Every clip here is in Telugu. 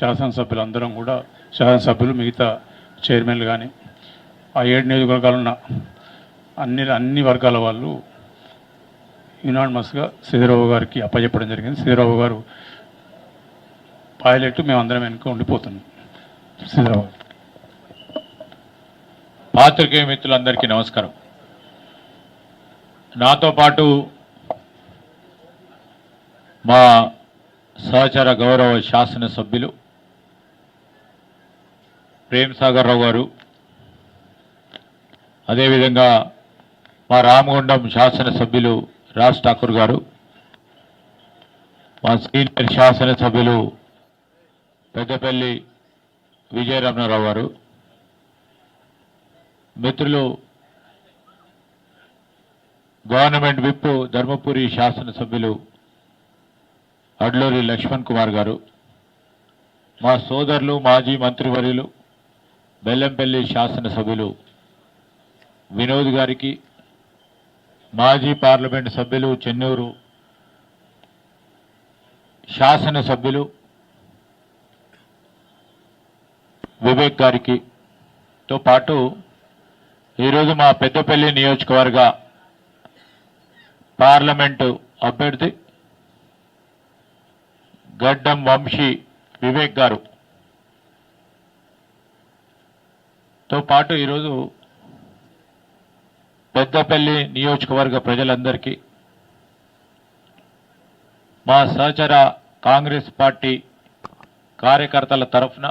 శాసనసభ్యులందరం కూడా శాసనసభ్యులు మిగతా చైర్మన్లు కానీ ఆ ఏడు నియోజకవర్గాలున్న అన్ని అన్ని వర్గాల వాళ్ళు యునానిమస్గా శ్రీధరరావు గారికి అప్పచెప్పడం జరిగింది. శ్రీధరరావు గారు పైలట్ మేమందరం వెనుక ఉండిపోతున్నాం. శ్రీధరరావు గారు. పాత్రికేయ మిత్రులందరికీ నమస్కారం. నాతో పాటు మా సహచర గౌరవ శాసనసభ్యులు ప్రేమ్ సాగర్ రావు గారు. అదేవిధంగా మా రామగుండం శాసనసభ్యులు రాజ్ ఠాకూర్ గారు. మా సీనియర్ శాసనసభ్యులు పెద్దపల్లి విజయరమణారావు గారు. మిత్రులు గవర్నమెంట్ విప్ ధర్మపురి శాసనసభ్యులు అడ్లూరి లక్ష్మణ్ కుమార్ గారు. మా సోదరులు మాజీ మంత్రివర్యులు బెల్లంపల్లి శాసనసభ్యులు వినోద్ గారికి మాజీ పార్లమెంట్ సభ్యులు చెన్నూరు శాసనసభ్యులు వివేక్ గారికి తో పాటు ఈరోజు మా పెద్దపల్లి నియోజకవర్గ పార్లమెంటు అభ్యర్థి గడ్డం వంశీ వివేక్ గారు. తో పాటు ఈరోజు పెద్దపల్లి నియోజకవర్గ ప్రజలందరికీ మా సహచర కాంగ్రెస్ పార్టీ కార్యకర్తల తరఫున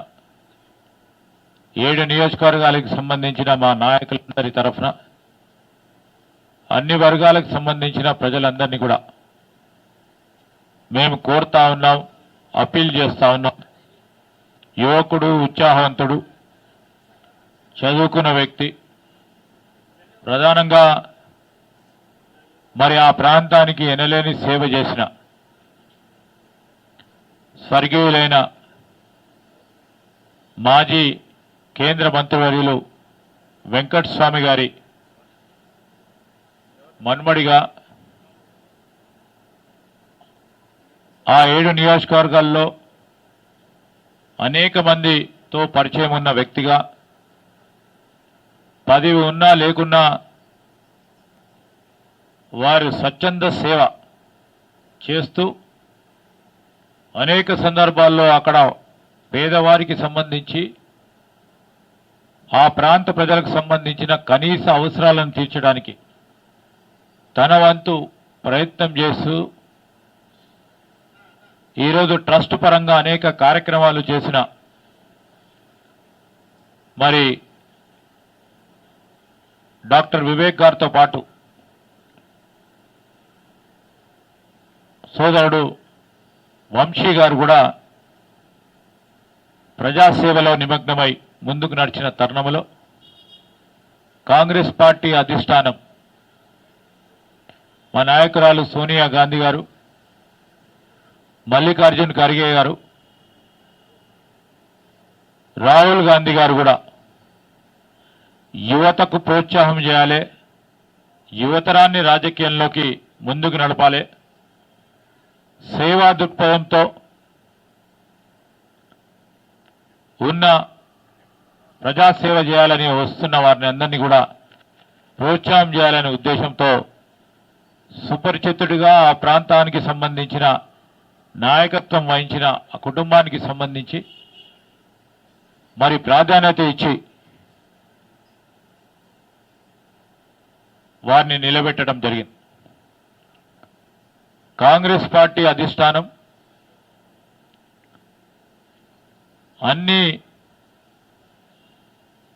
ఏడు నియోజకవర్గాలకు సంబంధించిన మా నాయకులందరి తరఫున అన్ని వర్గాలకు సంబంధించిన ప్రజలందరినీ కూడా మేము కోరుతా ఉన్నాం అప్పీల్ చేస్తా ఉన్నాం. యువకుడు ఉత్సాహవంతుడు చదువుకున్న వ్యక్తి. ప్రధానంగా మరి ఆ ప్రాంతానికి ఎనలేని సేవ చేసిన స్వర్గీయులైన మాజీ కేంద్ర మంత్రివర్యులు వెంకటస్వామి గారి మన్మడిగా ఆ ఏడు నియోజకవర్గాల్లో అనేక మందితో పరిచయం ఉన్న వ్యక్తిగా పదవి ఉన్నా లేకున్నా వారు స్వచ్ఛంద సేవ చేస్తూ అనేక సందర్భాల్లో అక్కడ పేదవారికి సంబంధించి ఆ ప్రాంత ప్రజలకు సంబంధించిన కనీస అవసరాలను తీర్చడానికి తన వంతు ప్రయత్నం చేస్తూ ఈరోజు ట్రస్ట్ పరంగా అనేక కార్యక్రమాలు చేసిన మరి డాక్టర్ వివేక్ గారితో పాటు సోదరుడు వంశీ గారు కూడా ప్రజాసేవలో నిమగ్నమై ముందుకు నడిచిన తరుణంలో కాంగ్రెస్ పార్టీ అధిష్టానం మా నాయకురాలు సోనియా గాంధీ గారు మల్లికార్జున్ ఖర్గే గారు రాహుల్ గాంధీ గారు కూడా యువతకు ప్రోత్సాహం చేయాలి. యువతరాన్ని రాజకీయంలోకి ముందుకు నడపాలి. సేవా దృక్పథంతో ఉన్న ప్రజాసేవ చేయాలని వస్తున్న వారిని అందరినీ కూడా ప్రోత్సాహం చేయాలనే ఉద్దేశంతో సుపరిచితుడిగా ఆ ప్రాంతానికి సంబంధించిన నాయకత్వం వహించిన ఆ కుటుంబానికి సంబంధించి మరి ప్రాధాన్యత ఇచ్చి వారిని నిలబెట్టడం జరిగింది. కాంగ్రెస్ పార్టీ అధిష్టానం అన్ని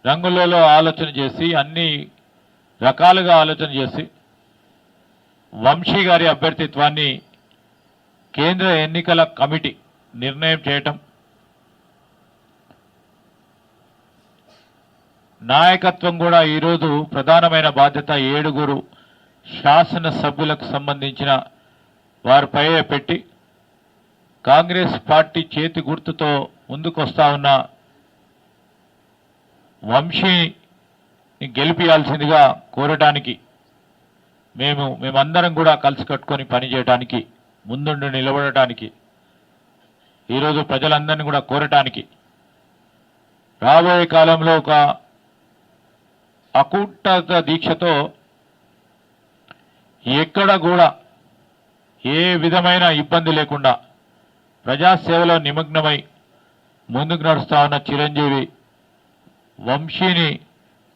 రంగులలో ఆలోచన చేసి అన్ని రకాలుగా ఆలోచన చేసి వంశీ గారి అభ్యర్థిత్వాన్ని కేంద్ర ఎన్నికల కమిటీ నిర్ణయం చేయటం నాయకత్వం కూడా ఈరోజు ప్రధానమైన బాధ్యత ఏడుగురు శాసన సభ్యులకు సంబంధించిన వారిపై పెట్టి కాంగ్రెస్ పార్టీ చేతి గుర్తుతో ముందుకొస్తా ఉన్న వంశీని గెలిపియాల్సిందిగా కోరటానికి మేము మేమందరం కూడా కలిసి కట్టుకొని పనిచేయడానికి ముందుండి నిలబడటానికి ఈరోజు ప్రజలందరినీ కూడా కోరటానికి రాబోయే కాలంలో ఒక అకుంఠత దీక్షతో ఎక్కడ కూడా ఏ విధమైన ఇబ్బంది లేకుండా ప్రజాసేవలో నిమగ్నమై ముందుకు నడుస్తా ఉన్న చిరంజీవి వంశీని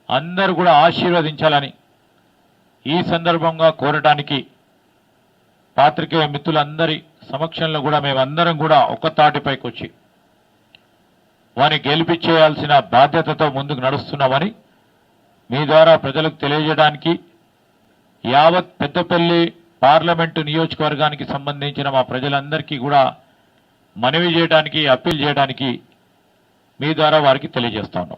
అందరూ కూడా ఆశీర్వదించాలని ఈ సందర్భంగా కోరటానికి పాత్రికేయ మిత్రులందరి సమక్షంలో కూడా మేమందరం కూడా ఒక్క తాటిపైకి వచ్చి వారిని గెలిపించేయాల్సిన బాధ్యతతో ముందుకు నడుస్తున్నామని మీ ద్వారా ప్రజలకు తెలియజేయడానికి యావత్ పెద్దపల్లి పార్లమెంటు నియోజకవర్గానికి సంబంధించిన మా ప్రజలందరికీ కూడా మనవి చేయడానికి అప్పీల్ చేయడానికి మీ ద్వారా వారికి తెలియజేస్తాను